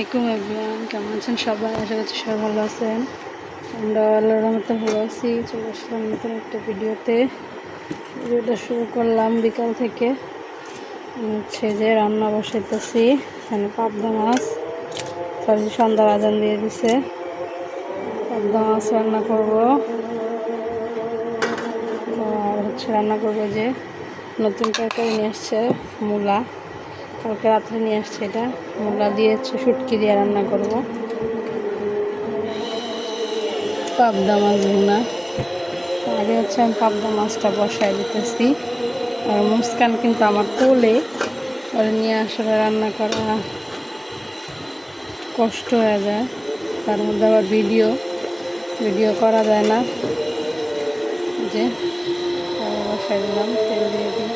আলাইকুম এভরিওয়ান কেমন আছেন সবাই? আশা করছি সবাই ভালো আছেন। আমরা আল্লাহর রহমতে ভালো আছি। চলে আসলাম নতুন একটা ভিডিওতে। ভিডিওটা শুরু করলাম বিকাল থেকে। হচ্ছে যে রান্না বসাইতেছি। এখানে পাবদা মাছ, সরি, সন্ধ্যার আজান দিয়ে দিছে। পাবদা মাছ রান্না করব। আর হচ্ছে রান্না করব যে নতুন তরকারি নিয়ে আসছে মূলা। কালকে রাত্রে নিয়ে আসছে এটা। মূলা দিয়ে শুটকি দিয়ে রান্না করব। পাবদা মাছ ভুনা। আগে হচ্ছে আমি পাবদা মাছটা বসায় দিতেছি। আর মুস্কান কিন্তু আমার কোলে। ওরা নিয়ে আসলে রান্না করা কষ্ট হয়ে যায়। তার মধ্যে আবার ভিডিও। ভিডিও করা যায় না। যে বসায় দিলাম, তেল দিয়ে দিই।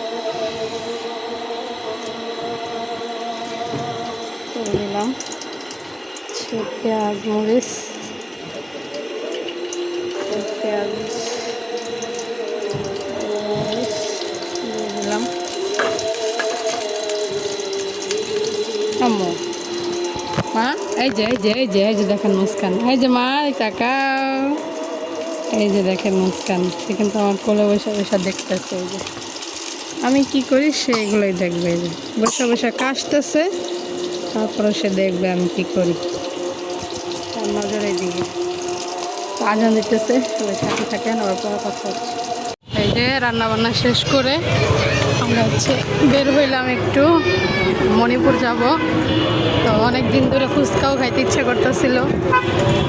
দিলাম পেঁয়াজ মরিচ মা এই যে এই যে এই যে এই যে দেখেন মুস্কান এই যে মা এই তাকাও এই যে দেখেন মুস্কান সে কিন্তু আমার কোলে বসে বসে দেখতেছে এই যে আমি কি করি সেগুলোই দেখবে এই যে বসে বসে কাশতেছে তারপরে সে দেখবে আমি কি করি। তার নজরে দিকে আজান দিতেছে, সবাই সাথে থাকেন, আবার পরে কথা হচ্ছে এই যে রান্না বান্না শেষ করে আমরা হচ্ছে বের হইলাম একটু মণিপুর যাব। তো অনেক দিন ধরে ফুচকাও খাইতে ইচ্ছে করতেছিল।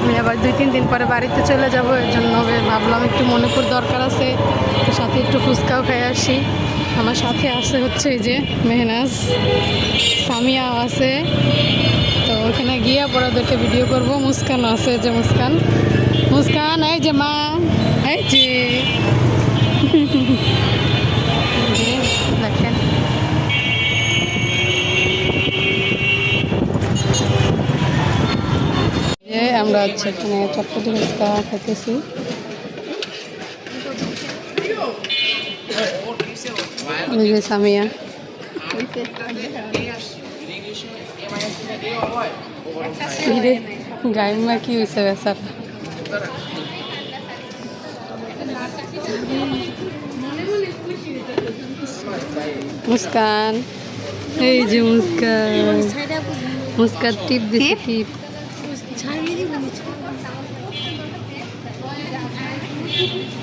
আমি আবার দুই তিন দিন পরে বাড়িতে চলে যাব, এর জন্য ভাবলাম একটু মণিপুর দরকার আছে সাথে একটু ফুচকাও খাই আসি। আমার সাথে আছে হচ্ছে এই যে মেহনাজ সামিয়াও আছে। তো ওখানে গিয়ে পরে ওদেরকে ভিডিও করব। মুস্কান আছে যে মুস্কান। মুস্কান, এই যে মা, এই যে। দেখেন। আমরা হচ্ছে এখানে চটপটি খেতেছি যে সামিয়া গাইমা কি হয়েছে বেচার মুস্কান এই যে মুস্কান মুস্কান টিপ দিছে টিপ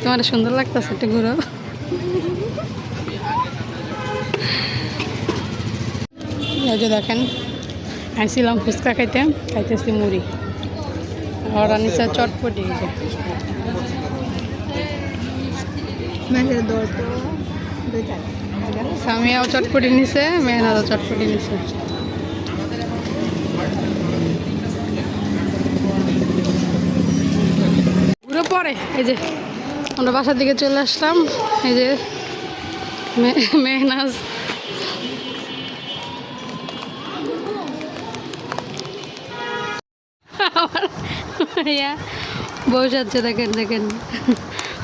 তোমার সুন্দর লাগতেছে একটু ঘুরো। এই যে দেখেন আইছিলাম ফুচকা খাইতে খাইতেছি মুড়ি। আর আনিছে চটপটি সামিয়াও চটপটি নিছে মেহনাদও চটপটি নিছে। ঘুরে পরে এই যে আমরা বাসার দিকে চলে আসলাম এই যে মেহনাজ ইয়া বসাচ্ছে দেখেন দেখেন।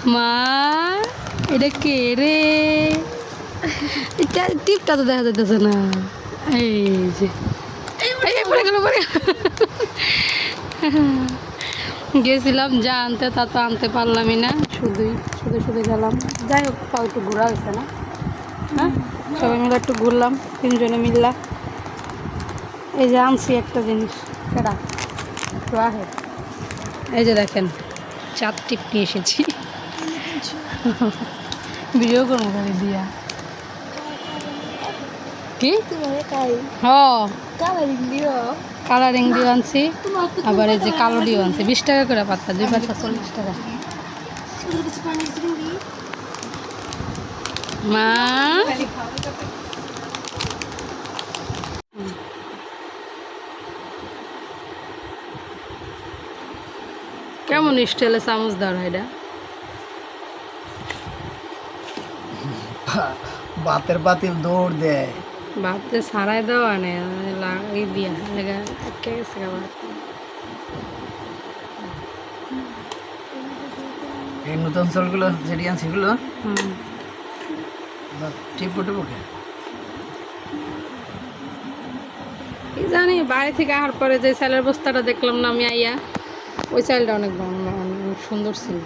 মা, এটা কে রে? টিপটা তো দেখা যাইতেছে না। এই যে। পড়ে গেছিলাম, যা আনতে, তা তো আনতে পারলামই না। শুধুই শুধু শুধু গেলাম। যাই হোক, তাও একটু ঘোরা হয়েছে না। হ্যাঁ? সবাই মিলে একটু ঘুরলাম, তিনজনে মিললাম। এই যে আনছি একটা জিনিস। সেটা একটু আহে এই যে দেখেন চার টিপ নিয়ে এসেছি। ভিডিও করব খালি দিয়া। কি? কালারিং দিয়ে আনছি। আবার এই যে কালো দিয়ে আনছি। বিশ টাকা করে পাতা দুই পাতা চল্লিশ টাকা। মা। কেমন স্টাইলে চামচ ধরা এটা বাতের বাতিল দৌড় দেয় বাতে সারাই দেওয়া নেই লাগিয়ে দিয়া লেগে আটকে গেছে এই নতুন চালগুলো যেটি আনছি এগুলো হুম। টিপ টিপকে কি? জানি জানি বাড়ি থেকে আসার পরে যে চালের বস্তাটা দেখলাম না আমি আইয়া ওই চালটা অনেক সুন্দর ছিল।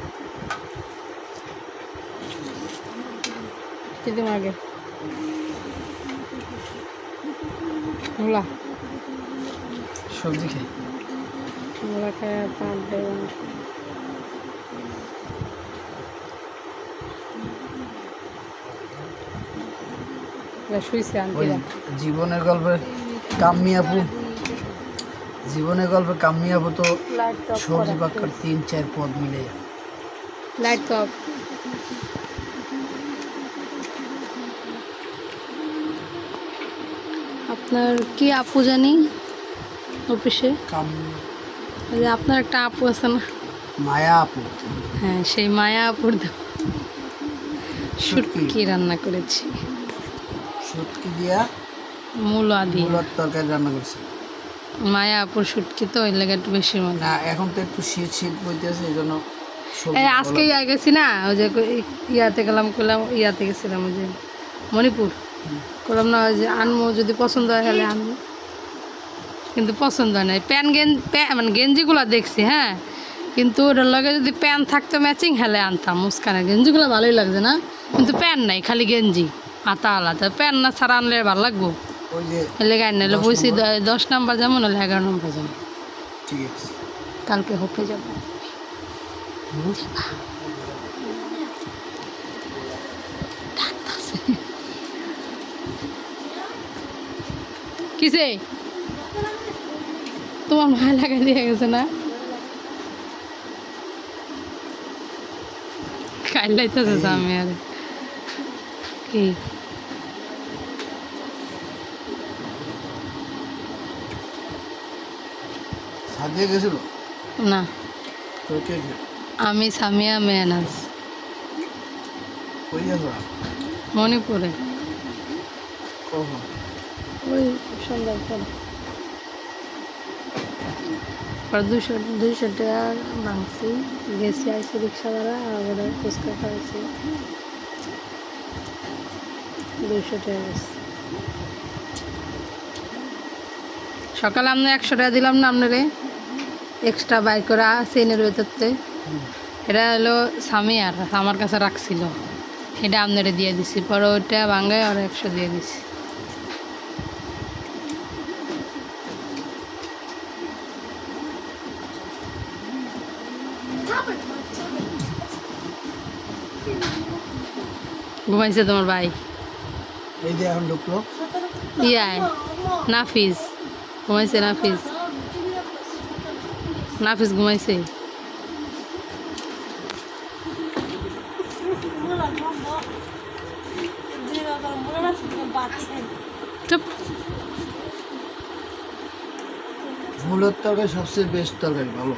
দিদিম আগে? সবজি খাই। পাঁচ দেবেন জীবনের গল্পে কাম্মি আপু জীবনের গল্পে আপু তো সবজি পাক্কার তিন চার পদ মিলে। লাইট আপনার কি আপু জানি অফিসে? আপনার একটা আপু আছে না? মায়া আপু। হ্যাঁ সেই মায়া আপুর শুটকি। কি রান্না করেছি। শুটকি দিয়া মূলা দিয়ে তরকারি রান্না করছে। মায়া আপুর শুটকি তো ওই লেগে একটু বেশি মজা। না এখন তো একটু শীত শীত বইতেছে এই জন্য আজকে ইয়া গেছি না ওই যে ইয়াতে গেলাম করলাম ইয়াতে গেছিলাম ওই যে মণিপুর। করলাম না ওই যে আনমো যদি পছন্দ হয় তাহলে আনব কিন্তু পছন্দ হয় না। প্যান গেন মানে গেঞ্জিগুলো দেখছি হ্যাঁ? কিন্তু ওটার লগে যদি প্যান থাকতো ম্যাচিং হেলে আনতাম। মুস্কানের গেঞ্জিগুলো ভালোই লাগছে না? কিন্তু প্যান নাই খালি গেঞ্জি আতা আলাদা প্যান না ছাড়া আনলে ভালো লাগবো? এলে গাড়ি নাহলে বলছি নম্বর? দশ নাম্বার যেমন হলে এগারো নম্বর ঠিক আছে। কালকে হোপে যাব। কিসে? তোমার মায়া লাগাই দিয়ে গেছে না? খাইলাইতেছে আমি আরে। কি? গেছিল? না। তো কে কে? আমি সামিয়া মেহনাজ। কই গেছো? মণিপুরে। কখন? ওই সন্ধ্যার পরে। পর দুশো দুইশো টাকা ভাঙছি। গেছি আইসি রিক্সা ভাড়া আবার ফুচকা খাওয়াইছি দুইশো টাকা গেছে। সকালে আপনি একশো টাকা দিলাম না আপনারে। এক্সট্রা বাই করে চেনের ভেতরতে এটা হলো স্বামী আর আমার কাছে রাখছিল। এটা আপনারে দিয়ে দিছি। পরে ওইটা ভাঙায় আর একশো দিয়ে দিছি। ঘুমাইছে তোমার ভাই? এই যে এখন ঢুকলো। ইয়ায় নাফিস। ঘুমাইছে নাফিস। নাফিস ঘুমাইছে। মূলত তরকারি সবচেয়ে বেস্ট তরকারি ভালো।